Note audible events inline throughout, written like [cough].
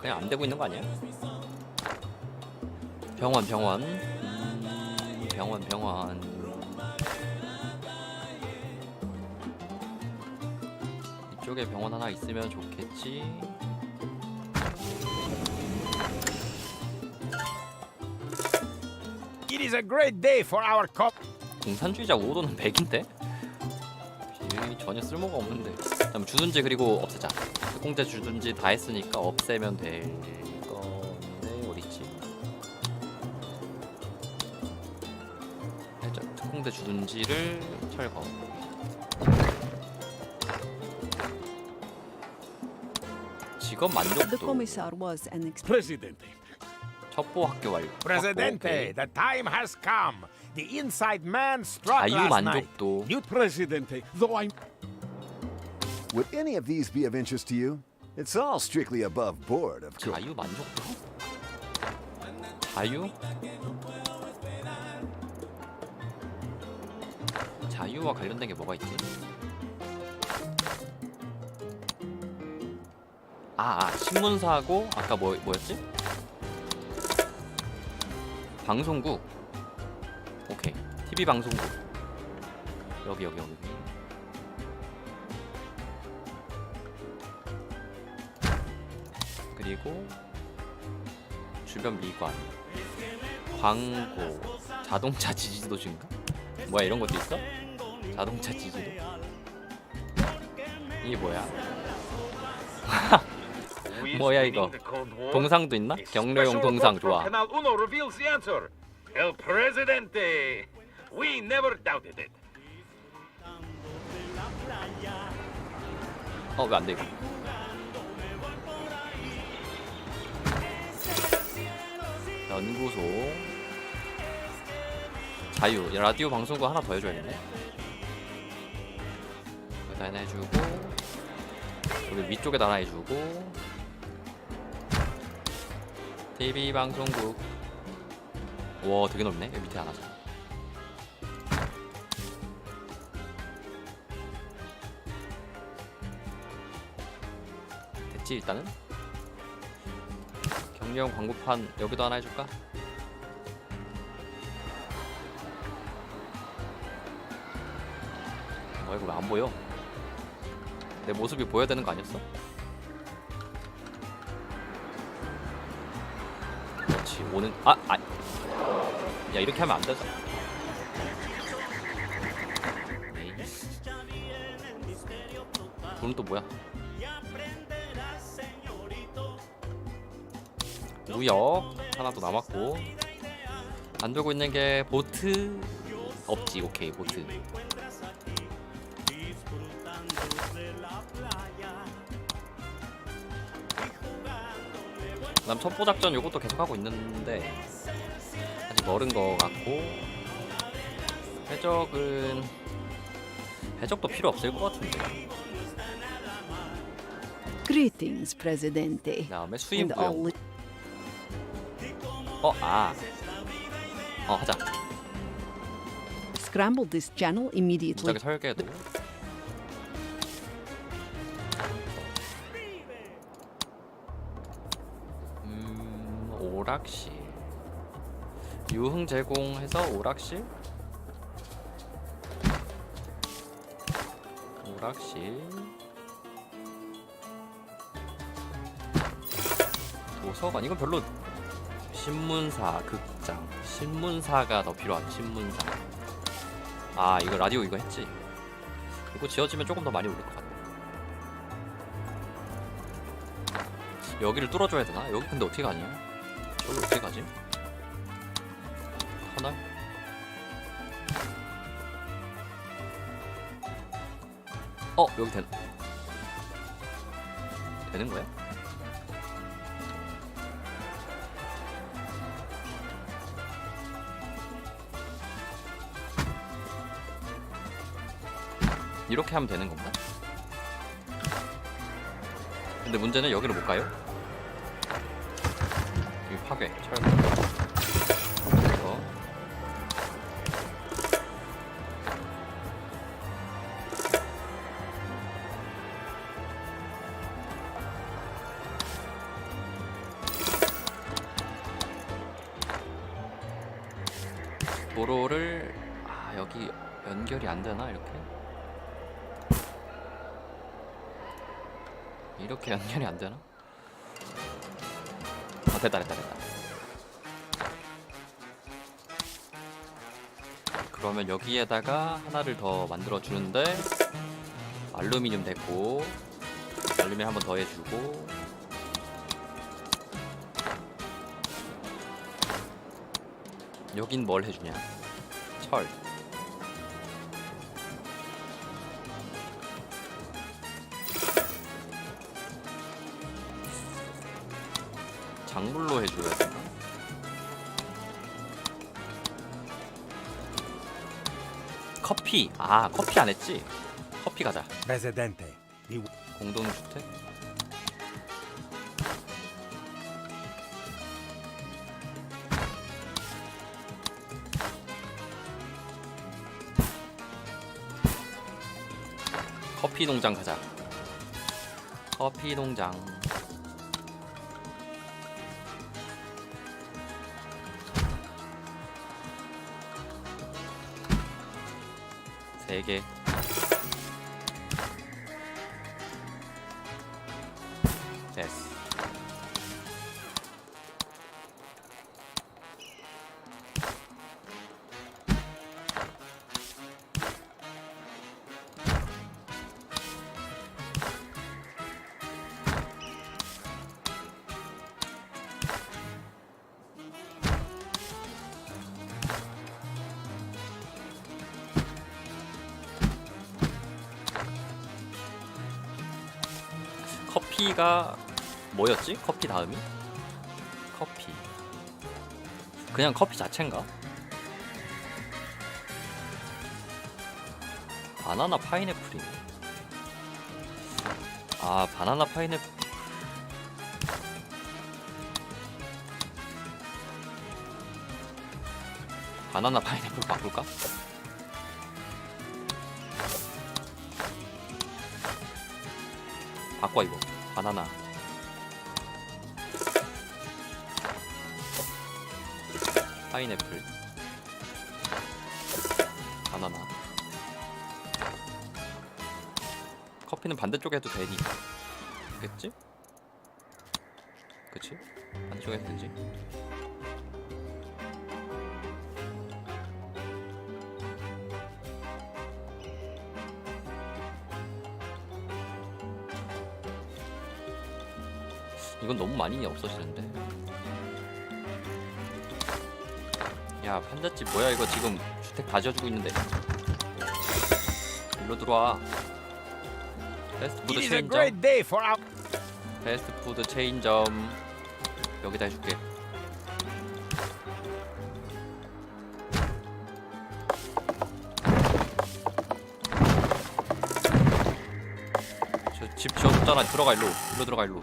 그냥 안 되고 있는 거 아니야? 병원 병원 음, 병원 병원 이쪽에 병원 하나 있으면 좋겠지 It is a great day for our cop. 공산주의자 5도는 100인데? [laughs] 전혀 쓸모가 없는데 주둔지 그리고 없애자 특 공대 주둔지 다 했으니까 없애면 될 건데 어딨지 살짝 특공대 주둔지를 철거 직업 The 만족도 commissar was an ex- Presidente, 첩보 학교 완료 Presidente, 오케이. the time has come. The inside man struck 자유 last night. 만족도 You Presidente, though I'm Would any of these be of interest to you? It's all strictly above board, of course. 자유 만족도? 자유? 자유와 관련된 게 뭐가 있지? 아, 아 신문사하고 아까 뭐 뭐였지? 방송국. 오케이. TV 방송국. 여기 여기 여기. 그리고 주변 미관, 광고, 자동차 지지도인가? 뭐야 이런 것도 있어? 자동차 지지도? 이게 뭐야? [laughs] 뭐야 이거? 동상도 있나? 경로용 동상 좋아. El Presidente. We never doubted it. 어 왜안 돼 이거? 연구소 자유. 야, 라디오 방송국 하나 더 해줘야겠네. 여기다 하나 해주고 여기 위쪽에다 하나 해주고. TV 방송국. 와 되게 넓네. 여기 밑에 하나 줘. 됐지 일단은 경량 광고판 여기도 하나 해줄까? 뭐 이거 왜 안 보여? 내 모습이 보여야 되는 거 아니었어? 그렇지 오는 아 아. 야 이렇게 하면 안 되잖아. 돈은 또 뭐야? 무역 하나 또 남았고 안 들고 있는 게 보트 없지. 오케이 보트. 그다음 첩보 작전 요것도 계속 하고 있는데 아직 멀은 거 같고 해적은 해적도 필요 없을 것 같은데. Greetings, Presidente. 그다음에 수입 And 무역. all 어, 아. 어, 하자. scramble this channel immediately. 설계도. 음, 오락실. 유흥 제공해서 오락실? 오락실. 도서관 이건 별로 신문사, 극장, 신문사가 더 필요하다. 신문사. 아 이거 라디오 이거 했지. 이거 지어지면 조금 더 많이 오를 것 같아. 여기를 뚫어줘야 되나? 여기 근데 어떻게 가냐? 여기 어떻게 가지? 터널? 어 여기 되 되는 거야? 이렇게 하면 되는 건가? 근데 문제는 여기로 못 가요? 여기 파괴, 철거. 이거. 도로를 아 여기 연결이 안 되나 이렇게? 이렇게 연결이 안 되나? 아 됐다 됐다 됐다. 그러면 여기에다가 하나를 더 만들어 주는데 알루미늄 됐고 알루미늄 한 번 더 해주고 여긴 뭘 해주냐 철 작물로 해줘야 되나? 커피. 아 커피 안 했지? 커피 가자. Presidente, 공동주택? 커피 농장 가자. 커피 농장 세개 커피가 뭐였지? 커피 다음이? 커피 그냥 커피 자체인가? 바나나 파인애플이네 아 바나나 파인애플 바나나 파인애플 바꿀까? 바꿔 이거 바나나. 파인애플. 바나나. 커피는 반대쪽에 해도 되니. 겠지? 그치? 반대쪽에 해도 되지 이건 너무 많이 없어지는데. 야 판잣집 뭐야? 이거 지금 주택 다 지어주고 있는데. 일로 들어와. 패스트푸드 체인점. 패스트푸드 체인점. 여기다 해줄게. 저집 지어줬잖아. 들어가 일로. 일로 들어가 일로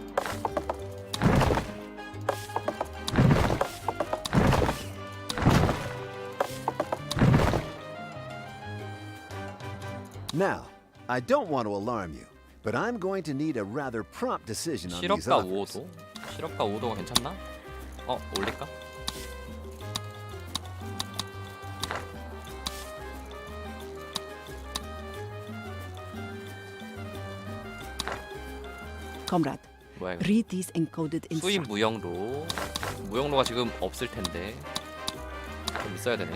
Now, I don't want to alarm you, but I'm going to need a rather prompt decision on these 시럽가 offers. 5도? 시럽가 5도가 괜찮나? 어 올릴까? Comrade, 뭐야 이거 read these encoded 수입 instructions. 무역로 무역로가 지금 없을 텐데 좀 있어야 되네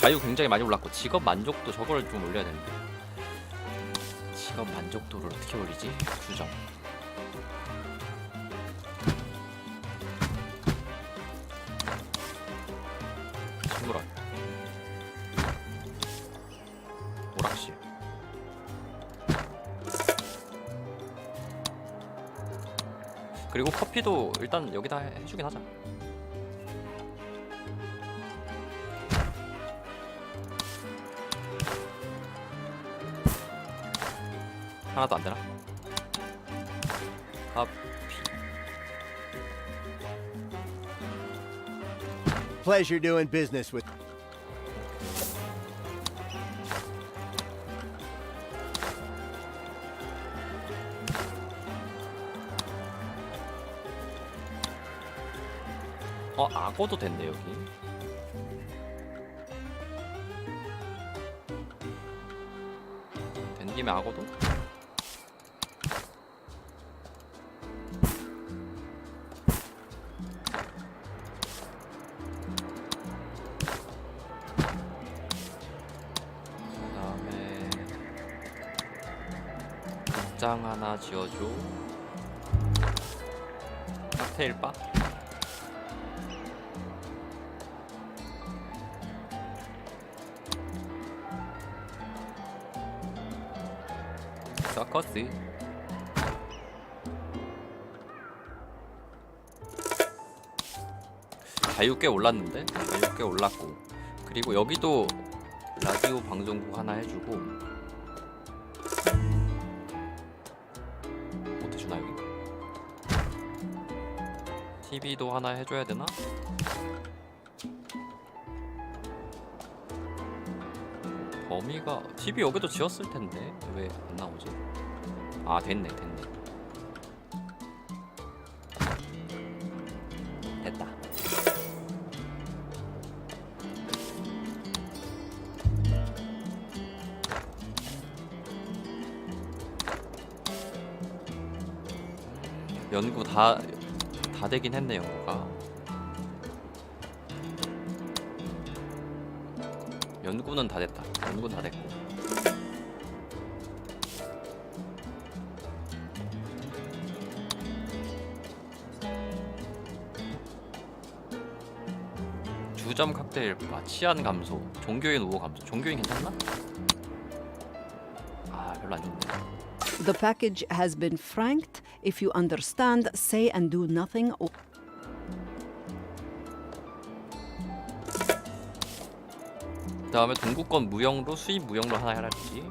자유 굉장히 많이 올랐고 직업 만족도 저걸 좀 올려야 되는데 직업 만족도를 어떻게 올리지? 규정 식물원 오락실 그리고 커피도 일단 여기다 해- 해주긴 하자. 하나도 안 되나? 카피. Pleasure doing business with. 어 악어도 됐네 여기. 된 김에 악어도? 지어줘. 칵테일 바? 서커스 자유 꽤 올랐는데? 자유 꽤 올랐고 그리고 여기도 라디오 방송국 하나 해주고 TV도 하나 해줘야 되나? 범위가 TV 여기도 지었을 텐데 왜 안 나오지? 아 됐네 됐네 됐다 연구 다 다 되긴 했네 연구가 연구는 다 됐다 연구는 다 됐고 주점 칵테일 바 치안 감소 종교인 우호 감소 종교인 괜찮나? 아 별로 안 좋네 The package has been franked. If you understand, say and do nothing. Or 그 다음에 동구권 무형로 수입 무형로 하나 해라지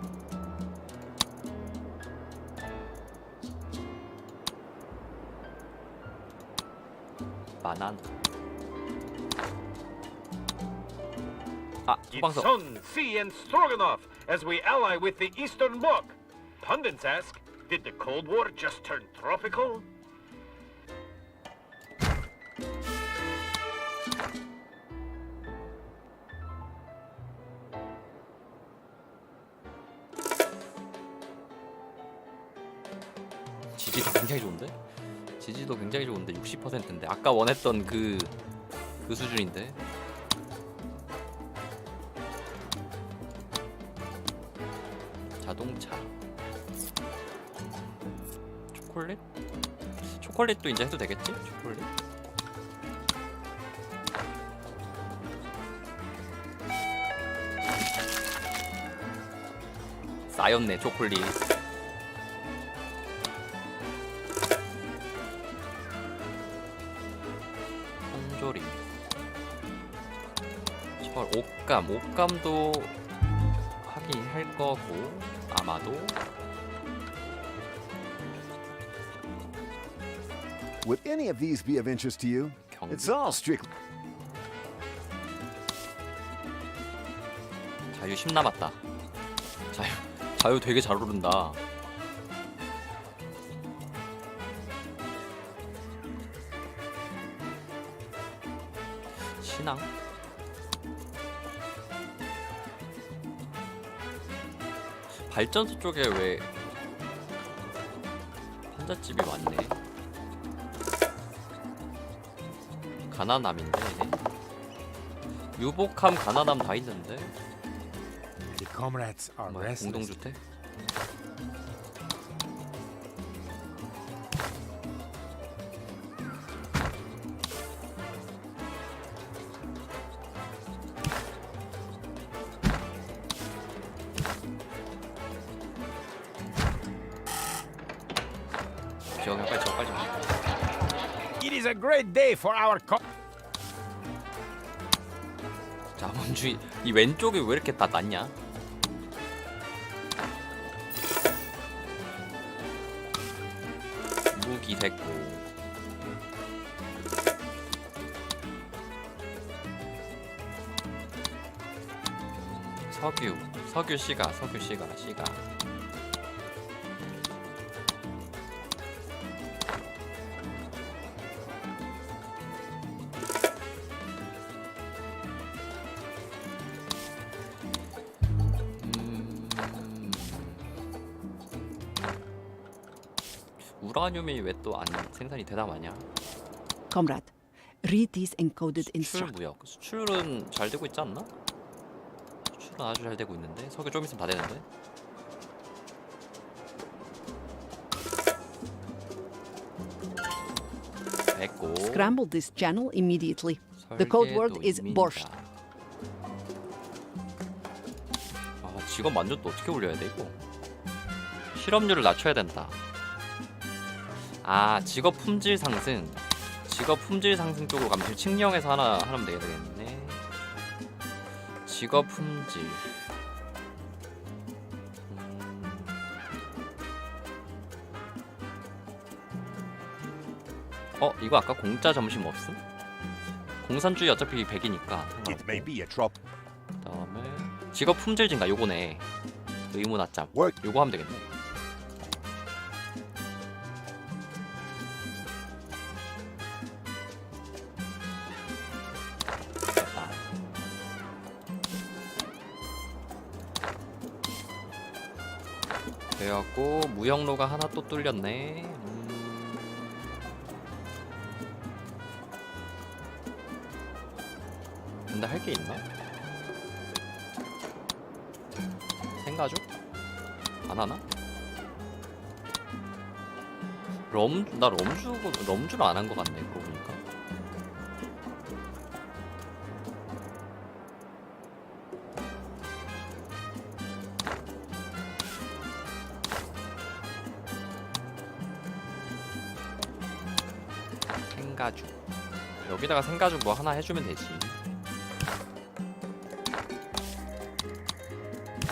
만원 아 소방서 Gitson, Sea, and Stroganoff as we ally with the Eastern Bloc. Pundits ask, did the Cold War just turn tropical? 지지도 굉장히 좋은데? 지지도 굉장히 좋은데 60%인데 아까 원했던 그 그 수준인데 자동차 초콜릿도 이제 해도 되겠지? 초콜릿? 쌓였네 초콜릿 통조림 철 옷감 옷감도 하긴 할 거고 아마도 Would any of these be of interest to you? It's all strictly. 자유 10 남았다 자유 자유 되게 잘 오른다 신앙 발전소 쪽에 왜 판잣집이 많네 얘네 유복함 가나남 다 있는데 The comrades are 뭐야. 공동주택? 지원해 빨리 저 빨리 저. It is a great day for our co- 자본주의 이 왼쪽이 왜 이렇게 다 낮냐? 무기 됐고 석유 석유 씨가 석유 씨가 씨가 우라늄이 왜 또 안 생산이 되다 마냐? Comrade, read these encoded 수출 instructions. 무역 수출은 잘 되고 있지 않나? 수출은 아주 잘 되고 있는데 석유 좀 있으면 다 되는데 됐고 Scramble this channel immediately. The code word is 설계도입니다. borscht. 아 직업 만족도 어떻게 올려야 돼 이거 실업률을 낮춰야 된다 아 직업 품질 상승 직업 품질 상승 쪽으로 가면 지금 칙령에서 하나 하면 되겠네 직업 품질 음. 어 이거 아까 공짜 점심 없음? 공산주의 어차피 100이니까 It may be a trop. 그다음에 직업 품질 증가 요거네 의무 낮잠. 요거 하면 되겠네 그래갖고 무역로가 하나 또 뚫렸네 음. 근데 할 게 있나? 생가죽? 안 하나? 럼, 나 럼주, 럼주를 안 한 것 같네, 그러 생가죽. 여기다가 생가죽 뭐 하나 해주면 되지.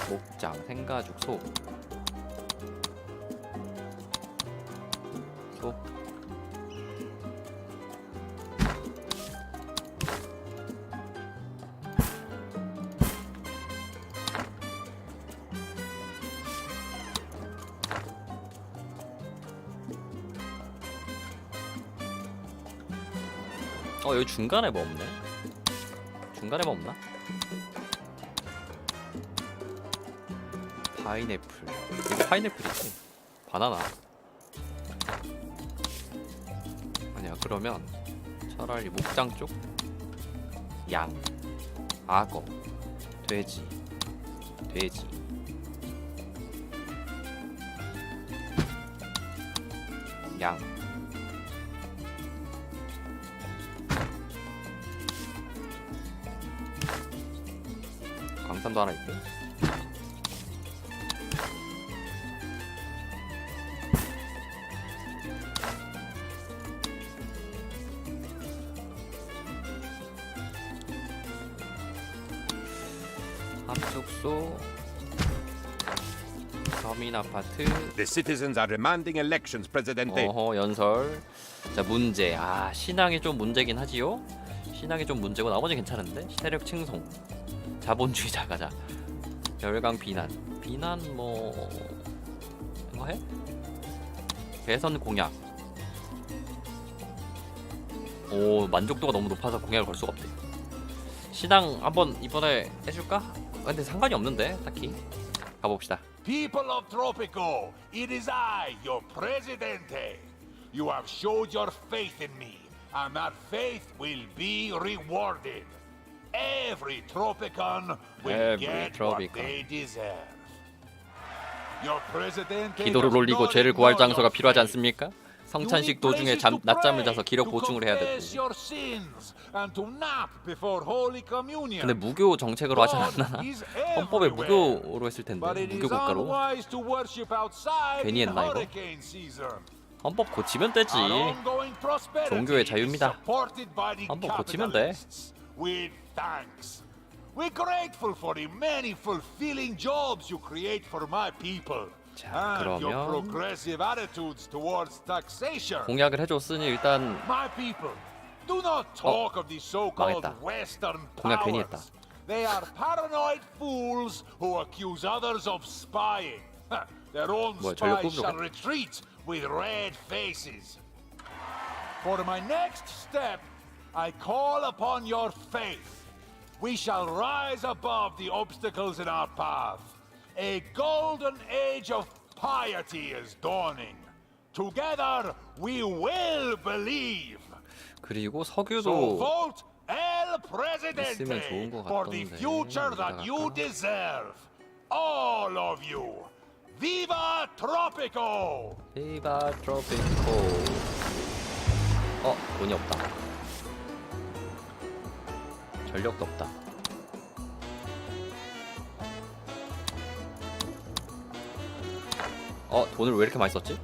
목장, 생가죽, 소. 소. 중간에 뭐 없네? 중간에 뭐 없나? 파인애플 이거 파인애플이지? 바나나 아니야 그러면 차라리 목장 쪽? 양 악어 돼지 돼지 양 광산도 하나 있고. 합숙소 서민 아파트. The citizens are demanding elections, Presidente. 어허 연설. 자 문제. 아 신앙이 좀 문제긴 하지요? 신앙이 좀 문제고 나머지 괜찮은데? 세력 칭송 자본주의자 가자 열강 비난 비난 뭐 이거 해? 대선 공약 오 만족도가 너무 높아서 공약을 걸 수가 없대 신앙 한번 이번에 해줄까? 근데 상관이 없는데 딱히 가봅시다 People of Tropico, it is I, your presidente. You have showed your faith in me, and that faith will be rewarded. Every Tropican will Every get what Tropican. they deserve. Your presidente 기도를 올리고 죄를 구할 장소가 필요하지. 않습니까? 성찬식 도중에 잠, to 낮잠을 자서 to 보충을 해야 되고. 근데 무교 정책으로 하지 is 헌법에. 무교로 했을 텐데 무교 국가로 unwise to worship outside 괜히 했나, 이거? 헌법 고치면 되지 종교의 자유입니다. 헌법 고치면 돼. capitalists. With thanks. We're grateful for the many fulfilling jobs you create for my people. 자, and your 그러면- progressive attitudes towards taxation. 공약을 해줬으니 일단 My people, do not talk of the so-called 망했다. Western 공약 괜히 했다. powers. They are paranoid fools who accuse others of spying. Huh, Their own 뭐야, 전력 spies 뽑으러 shall 가? retreat with red faces. For my next step, I call upon your faith. We shall rise above the obstacles in our path. A golden age of piety is dawning. Together we will believe. 그리고 So 석유도 vote El 있으면 좋은 것 Presidente for the 같던데. future that you 여기다가. deserve. All of you. Viva Tropico! 비바 트로피코 어 돈이 없다 전력도 없다 어 돈을 왜 이렇게 많이 썼지?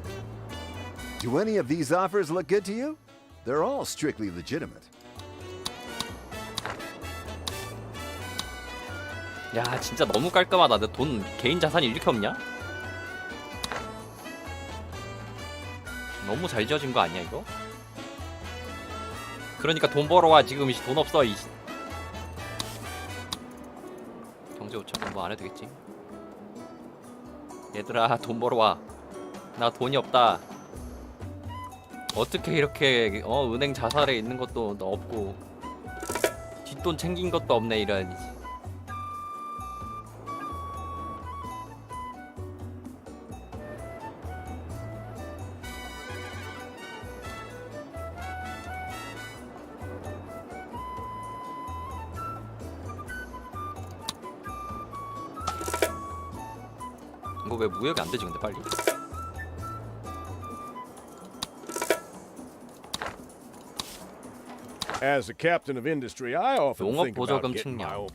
Do any of these offers look good to you? They're all strictly legitimate. 야 진짜 너무 깔끔하다 내 돈 개인 자산이 이렇게 없냐? 너무 잘 지어진 거 아니야 이거? 그러니까 돈 벌어와 지금 이씨 돈 없어 이 경제 오차 공부 안 해도 되겠지? 얘들아 돈 벌어와. 나 돈이 없다. 어떻게 이렇게 어 은행 자살에 있는 것도 없고 뒷돈 챙긴 것도 없네 이런 무역이 안 되지 근데 빨리? As a captain of industry, I often 농업 think about 보조금 getting my 측량. own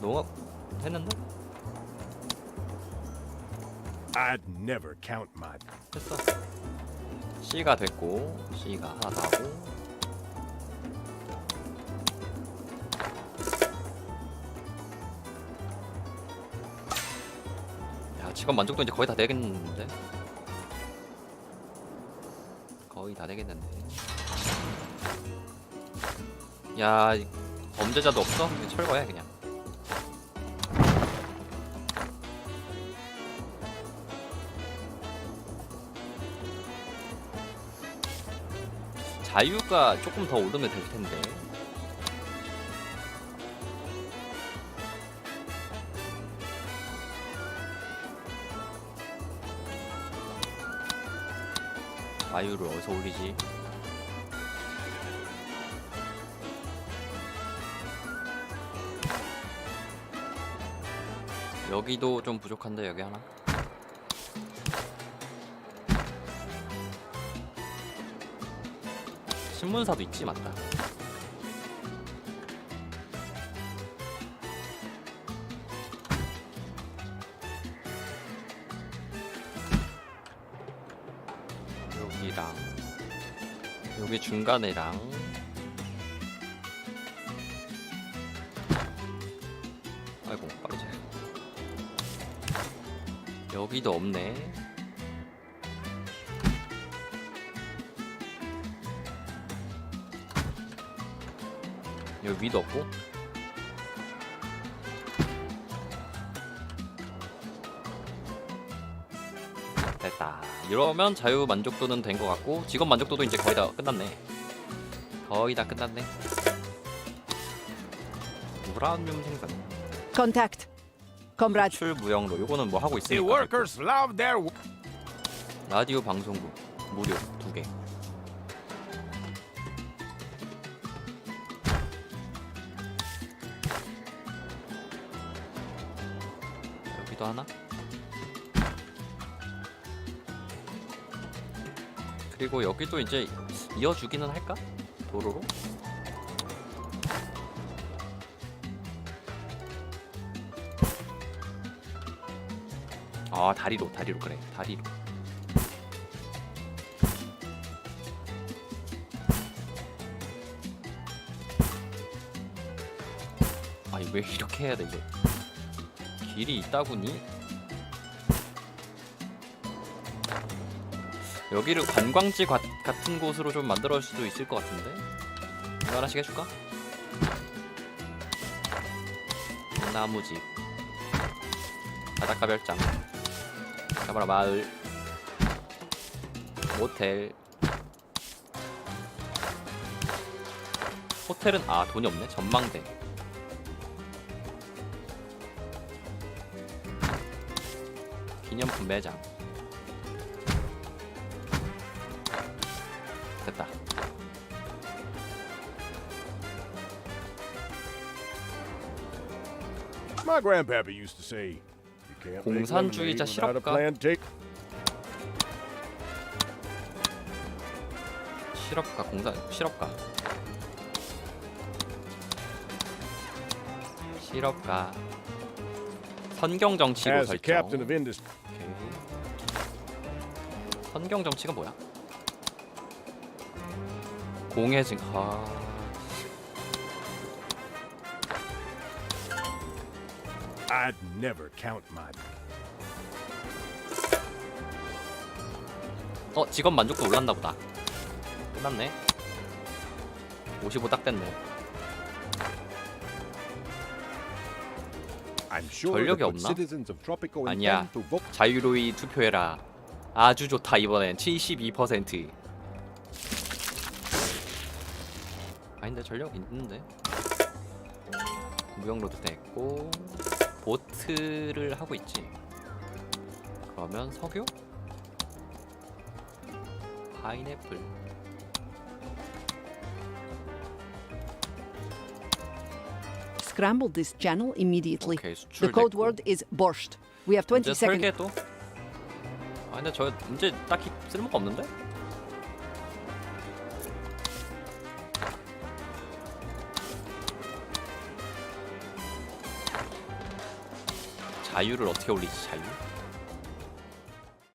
농업 했는데? I'd never count my 했어 C가 됐고 C가 하나 더 하고 야 직업 만족도 이제 거의 다 되겠는데 거의 다 되겠는데 야 이- 범죄자도 없어? 철거해 그냥 자유가 조금 더 오르면 될 텐데. 자유를 어디서 올리지? 여기도 좀 부족한데 여기 하나? 신문사도 있지 맞다. 여기 중간에랑. 아이고 잘 여기도 없네. 여기 위도 없고 됐다. 이러면 자유 만족도는 된 것 같고 직업 만족도도 이제 거의 다 끝났네. 거의 다 끝났네. 우라늄 생산 Contact. Comrade, 출 무역로 요거는 뭐 하고 The 있으니까 workers love their w- 라디오 방송국 무료 두개. 여기도 하나 그리고 여기도 이제 이어주기는 할까? 도로로? 아 다리로 다리로 그래. 다리로. 아니 왜 이렇게 해야 돼 이게? 길이 있다구니 여기를 관광지 과- 같은 곳으로 좀 만들어 줄 수도 있을 것 같은데? 이거 하나씩 해줄까? 나무집. 바닷가 별장. 가봐라 마을. 모텔. 호텔은 아 돈이 없네. 전망대. 기념품 매장 My grandpappy used to say, "You can't make 공산주의자 lemonade without a 실업가? plantation." 실업가 공사 실업가. 실업가. 선경 정치로 As the 설정. captain of industry. 선경 정치가 뭐야? 공해증. 아. Never count my. 어 직업 만족도 올랐나 보다. 끝났네. 55 딱 됐네. I'm sure 전력이 없나? citizens of Tropico 아니야. intend to vote 자유로이 투표해라. 아주 좋다 이번엔 72%. 아닌데 전력 있는데. 무용로도 됐고 보트를 하고 있지. 그러면 석유? 파인애플. Scramble this channel immediately. 오케이 The 수출 code 됐고. word is borscht. We have 20 이제 seconds. 설계도? 아 근데 저 문제 딱히 쓸모가 없는데? 자유를 어떻게 올리지 자유?